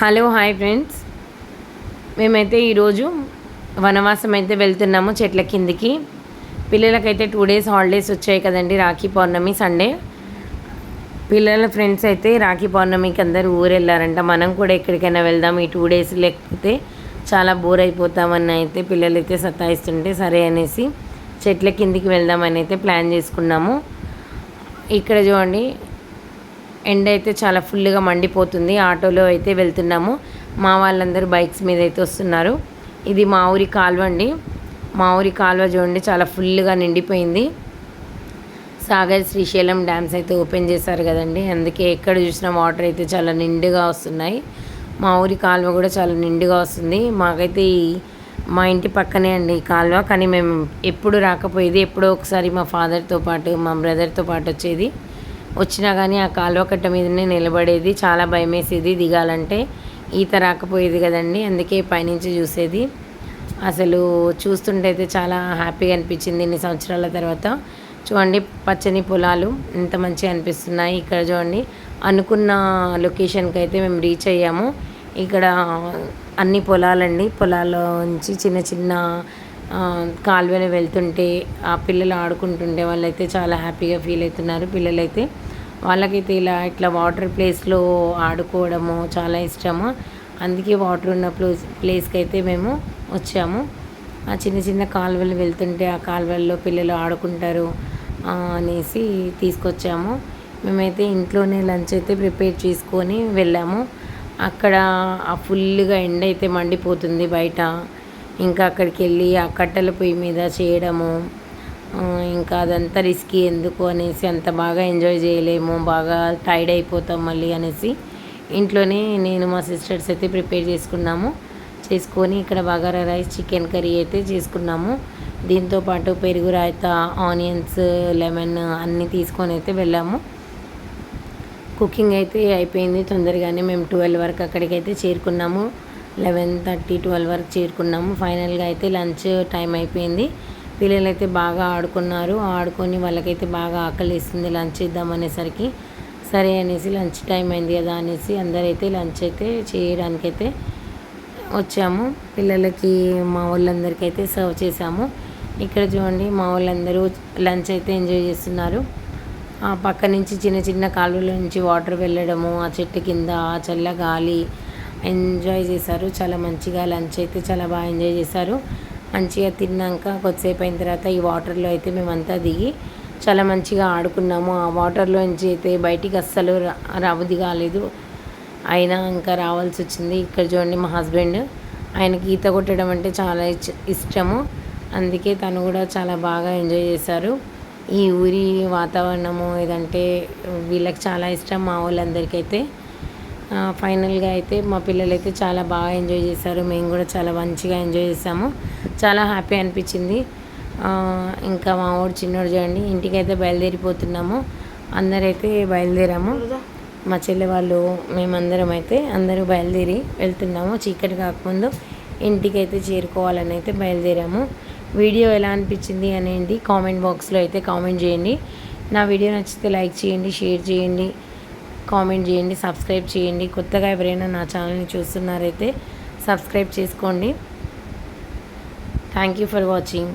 Hello hi friends. మేమైతే ఈరోజు వనవాసం అయితే వెళ్తున్నాము చెట్ల కిందికి. పిల్లలకైతే టూ డేస్ హాలిడేస్ వచ్చాయి కదండి రాఖీ పౌర్ణమి సండే. పిల్లల ఫ్రెండ్స్ అయితే రాఖీ పౌర్ణమికి అందరూ ఊరు వెళ్ళారంట మనం కూడా ఎక్కడికైనా వెళ్దాం ఈ టూ డేస్ లేకపోతే చాలా బోర్ అయిపోతామని అయితే పిల్లలు అయితే సతాయిస్తుంటే సరే అనేసి చెట్ల కిందికి వెళ్దామని అయితే ప్లాన్ చేసుకున్నాము. ఇక్కడ చూడండి ఎండ అయితే చాలా ఫుల్గా మండిపోతుంది. ఆటోలో అయితే వెళ్తున్నాము. మా వాళ్ళందరూ బైక్స్ మీద అయితే వస్తున్నారు. ఇది మా ఊరి కాలువ అండి. మా ఊరి కాలువ చూడండి చాలా ఫుల్గా నిండిపోయింది. సాగర్ శ్రీశైలం డ్యామ్స్ అయితే ఓపెన్ చేశారు కదండి. అందుకే ఎక్కడ చూసినా వాటర్ అయితే చాలా నిండుగా వస్తున్నాయి. మా ఊరి కాలువ కూడా చాలా నిండుగా వస్తుంది. మాకైతే ఈ మా ఇంటి పక్కనే అండి ఈ కాలువ. కానీ మేము ఎప్పుడు రాకపోయేది ఎప్పుడో ఒకసారి మా ఫాదర్తో పాటు మా బ్రదర్తో పాటు వచ్చేది. వచ్చినా కానీ ఆ కాలువ కట్ట మీదనే నిలబడేది. చాలా భయం వేసేది దిగాలంటే. ఈత రాకపోయేది కదండి. అందుకే పైనుంచి చూసేది. అసలు చూస్తుంటే అయితే చాలా హ్యాపీగా అనిపించింది ఇన్ని సంవత్సరాల తర్వాత. చూడండి పచ్చని పొలాలు ఎంత మంచిగా అనిపిస్తున్నాయి. ఇక్కడ చూడండి అనుకున్న లొకేషన్కి అయితే మేము రీచ్ అయ్యాము. ఇక్కడ అన్ని పొలాలండి. పొలాల్లో నుంచి చిన్న చిన్న కాలువలో వెళ్తుంటే ఆ పిల్లలు ఆడుకుంటుంటే వాళ్ళైతే చాలా హ్యాపీగా ఫీల్ అవుతున్నారు. పిల్లలైతే వాళ్ళకైతే ఇలా ఇట్లా వాటర్ ప్లేస్లో ఆడుకోవడము చాలా ఇష్టము. అందుకే వాటర్ ఉన్న ప్లేస్ ప్లేస్కి అయితే మేము వచ్చాము. ఆ చిన్న చిన్న కాలువలు వెళ్తుంటే ఆ కాలువల్లో పిల్లలు ఆడుకుంటారు అనేసి తీసుకొచ్చాము. మేమైతే ఇంట్లోనే లంచ్ అయితే ప్రిపేర్ చేసుకొని వెళ్ళాము. అక్కడ ఆ ఫుల్గా ఎండ అయితే మండిపోతుంది బయట. ఇంకా అక్కడికి వెళ్ళి ఆ కట్టెల పొయ్యి మీద చేయడము ఇంకా అదంతా రిస్కీ ఎందుకు అనేసి అంత బాగా ఎంజాయ్ చేయలేము బాగా టైర్డ్ అయిపోతాం మళ్ళీ అనేసి ఇంట్లోనే నేను మా సిస్టర్స్ అయితే ప్రిపేర్ చేసుకున్నాము. చేసుకొని ఇక్కడ బగారా రైస్ చికెన్ కర్రీ అయితే చేసుకున్నాము. దీంతోపాటు పెరుగు రాయిత ఆనియన్స్ లెమన్ అన్నీ తీసుకొని అయితే వెళ్ళాము. కుకింగ్ అయితే అయిపోయింది తొందరగానే మేము ట్వెల్వ్ వరకు అక్కడికైతే చేరుకున్నాము. లెవెన్ థర్టీ ట్వెల్వ్ వరకు చేరుకున్నాము. ఫైనల్గా అయితే లంచ్ టైం అయిపోయింది. పిల్లలైతే బాగా ఆడుకున్నారు. ఆడుకొని వాళ్ళకైతే బాగా ఆకలి వేస్తుంది లంచ్ ఇద్దామనేసరికి సరే అనేసి లంచ్ టైం అయింది కదా అనేసి అందరైతే లంచ్ అయితే చేయడానికైతే వచ్చాము. పిల్లలకి మా వాళ్ళందరికీ అయితే సర్వ్ చేసాము ఇక్కడ చూడండి మా వాళ్ళందరూ లంచ్ అయితే ఎంజాయ్ చేస్తున్నారు. ఆ పక్క నుంచి చిన్న చిన్న కాలువల నుంచి వాటర్ వెళ్ళడము ఆ చెట్టు కింద ఆ చల్ల గాలి ఎంజాయ్ చేశారు. చాలా మంచిగా లంచ్ అయితే చాలా బాగా ఎంజాయ్ చేశారు. మంచిగా తిన్నాక కొద్దిసేపు అయిన తర్వాత ఈ వాటర్లో అయితే మేమంతా దిగి చాలా మంచిగా ఆడుకున్నాము. ఆ వాటర్లో నుంచి అయితే బయటికి అస్సలు రాబుది కాలేదు. అయినా ఇంకా రావాల్సి వచ్చింది. ఇక్కడ చూడండి మా హస్బెండ్. ఆయనకి ఈత కొట్టడం అంటే చాలా ఇష్టము. అందుకే తను కూడా చాలా బాగా ఎంజాయ్ చేశారు. ఈ ఊరి వాతావరణము ఇదంటే వీళ్ళకి చాలా ఇష్టం మా వాళ్ళందరికీ అయితే ఫైనల్గా అయితే మా పిల్లలు అయితే చాలా బాగా ఎంజాయ్ చేశారు. మేము కూడా చాలా మంచిగా ఎంజాయ్ చేసాము చాలా హ్యాపీ అనిపించింది. ఇంకా మా ఊరు చిన్నోడు చూడండి ఇంటికైతే బయలుదేరిపోతున్నాము. అందరైతే బయలుదేరాము. మా చెల్లె వాళ్ళు మేమందరం అయితే అందరూ బయలుదేరి వెళ్తున్నాము. చీకటి కాకముందు ఇంటికైతే చేరుకోవాలని అయితే బయలుదేరాము. వీడియో ఎలా అనిపించింది అనేది కామెంట్ బాక్స్లో అయితే కామెంట్ చేయండి. నా వీడియో నచ్చితే లైక్ చేయండి షేర్ చేయండి. కామెంట్ చేయండి సబ్స్క్రైబ్ చేయండి. కొత్తగా ఎవరైనా నా ఛానల్ని చూస్తున్నారైతే సబ్స్క్రైబ్ చేసుకోండి. Thank you for watching